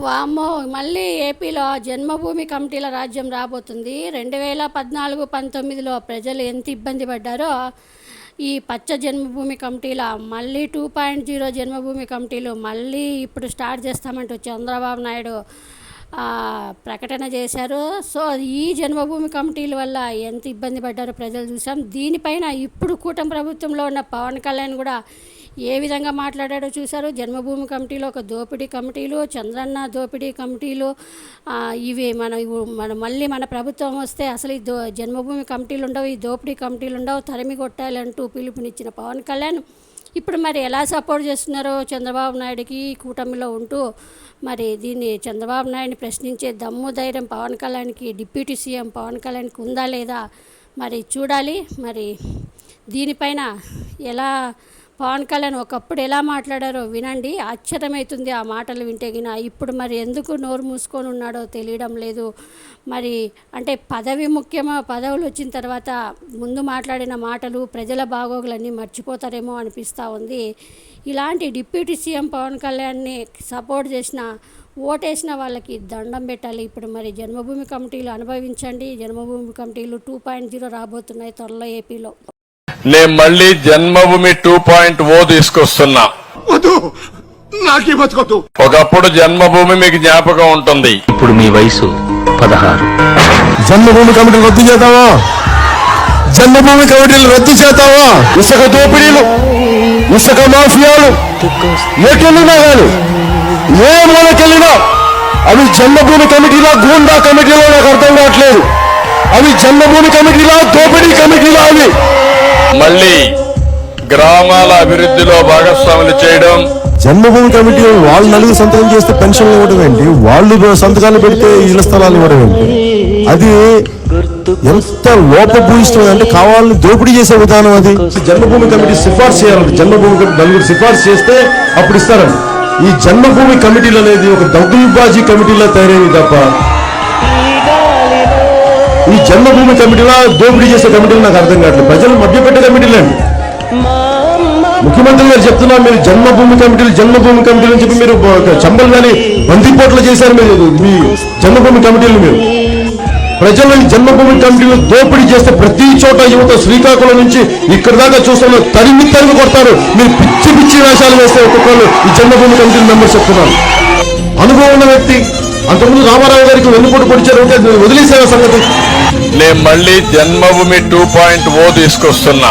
వామ్మో మళ్ళీ ఏపీలో జన్మభూమి కమిటీల రాజ్యం రాబోతుంది. రెండు వేల పద్నాలుగు పంతొమ్మిదిలో ప్రజలు ఎంత ఇబ్బంది పడ్డారో ఈ పచ్చ జన్మభూమి కమిటీల మళ్ళీ టూ పాయింట్ జీరో జన్మభూమి కమిటీలు మళ్ళీ ఇప్పుడు స్టార్ట్ చేస్తామంటూ చంద్రబాబు నాయుడు ప్రకటన చేశారు. సో ఈ జన్మభూమి కమిటీల వల్ల ఎంత ఇబ్బంది పడ్డారో ప్రజలు చూసాం దీనిపైన ఇప్పుడు కూటమి ప్రభుత్వంలో ఉన్న పవన్ కళ్యాణ్ కూడా ఏ విధంగా మాట్లాడాడో చూశారు? జన్మభూమి కమిటీలో ఒక దోపిడీ కమిటీలు చంద్రన్న దోపిడీ కమిటీలు ఇవి మన మన మళ్ళీ మన ప్రభుత్వం వస్తే అసలు ఈ దో జన్మభూమి కమిటీలు ఉండవు ఈ దోపిడీ కమిటీలు ఉండవు తరిమి కొట్టాలంటూ పిలుపునిచ్చిన పవన్ కళ్యాణ్ ఇప్పుడు మరి ఎలా సపోర్ట్ చేస్తున్నారో చంద్రబాబు నాయుడుకి కూటమిలో ఉంటూ మరి దీన్ని చంద్రబాబు నాయుడిని ప్రశ్నించే దమ్ము ధైర్యం పవన్ కళ్యాణ్కి డిప్యూటీ సీఎం పవన్ కళ్యాణ్కి ఉందా లేదా మరి చూడాలి. మరి దీనిపైన ఎలా పవన్ కళ్యాణ్ ఒకప్పుడు ఎలా మాట్లాడారో వినండి. ఆశ్చర్యమవుతుంది ఆ మాటలు వింటే గిన. ఇప్పుడు మరి ఎందుకు నోరు మూసుకొని ఉన్నాడో తెలియడం లేదు. మరి అంటే పదవి ముఖ్యమా? పదవులు వచ్చిన తర్వాత ముందు మాట్లాడిన మాటలు ప్రజల బాగోగులన్నీ మర్చిపోతారేమో అనిపిస్తూ ఉంది. ఇలాంటి డిప్యూటీ సీఎం పవన్ కళ్యాణ్ని సపోర్ట్ చేసిన ఓటేసిన వాళ్ళకి దండం పెట్టాలి. ఇప్పుడు మరి జన్మభూమి కమిటీలు అనుభవించండి. జన్మభూమి కమిటీలు టూ పాయింట్ జీరో రాబోతున్నాయి త్వరలో ఏపీలో. నేను మళ్ళీ జన్మభూమి టూ పాయింట్ ఓ తీసుకొస్తున్నా. వద్దు. నాకీ బతుకొద్దు. ఒకప్పుడు జన్మభూమి మీకు జ్ఞాపకం ఉంటుంది. ఇప్పుడు మీ వయసు పదహారు. జన్మభూమి కమిటీలు రద్దు చేద్దామా? జన్మభూమి కమిటీలు రద్దు చేద్దామా? ఇసుక దోపిడీలు ఇసుక మాఫియాలు ఎటున్నా కానీ ఏ మూలకెళ్ళినా అవి జన్మభూమి కమిటీలా గూండా కమిటీలో నాకు అర్థం కావట్లేదు. అవి జన్మభూమి కమిటీలా దోపిడీ కమిటీలా అవి. మళ్ళీ గ్రామాల అభివృద్ధిలో భాగస్వాములు చేయడం. జన్మభూమి కమిటీ వాళ్ళు నలుగురు సంతకం చేస్తే పెన్షన్లు ఇవ్వడం ఏంటి? వాళ్ళు సంతకాలు పెడితే ఇళ్ళ స్థలాలు ఇవ్వడం ఏంటి? అది ఎంత లోపభూయిష్టం అంటే కావాలని దోపిడీ చేసే విధానం అది. జన్మభూమి కమిటీ సిఫార్సు చేయాలంటే జన్మభూమి కమిటీ నలుగురు సిఫార్సు చేస్తే అప్పుడు ఇస్తారండి. ఈ జన్మభూమి కమిటీలు అనేది ఒక దౌర్బాజీ కమిటీలో తయారైంది తప్ప ఈ జన్మభూమి కమిటీలో దోపిడీ చేసే కమిటీలు నాకు అర్థం కావట్లేదు. ప్రజలు మభ్యపెట్టే కమిటీలు అండి. ముఖ్యమంత్రి గారు చెప్తున్నా మీరు జన్మభూమి కమిటీలు జన్మభూమి కమిటీలు అని చెప్పి మీరు చంబల్ కానీ బందిపోట్లు చేశారు మీరు మీ జన్మభూమి కమిటీలు మీరు. ప్రజలను జన్మభూమి కమిటీలు దోపిడీ చేస్తే ప్రతి చోట యువత శ్రీకాకుళం నుంచి ఇక్కడ దాకా చూస్తున్న తరిమి తరిమి కొడతారు. మీరు పిచ్చి పిచ్చి వేషాలు వేస్తే ఒక్కొక్కరు ఈ జన్మభూమి కమిటీ మెంబర్స్ చెప్తున్నారు. అనుభవం ఉన్న వ్యక్తి అంతకుముందు రామారావు గారికి వెన్నుపోటు పొడిచారు అంటే వదిలేసే సంగతి? నేను మళ్ళీ జన్మభూమి టూ పాయింట్ ఓ తీసుకొస్తున్నా.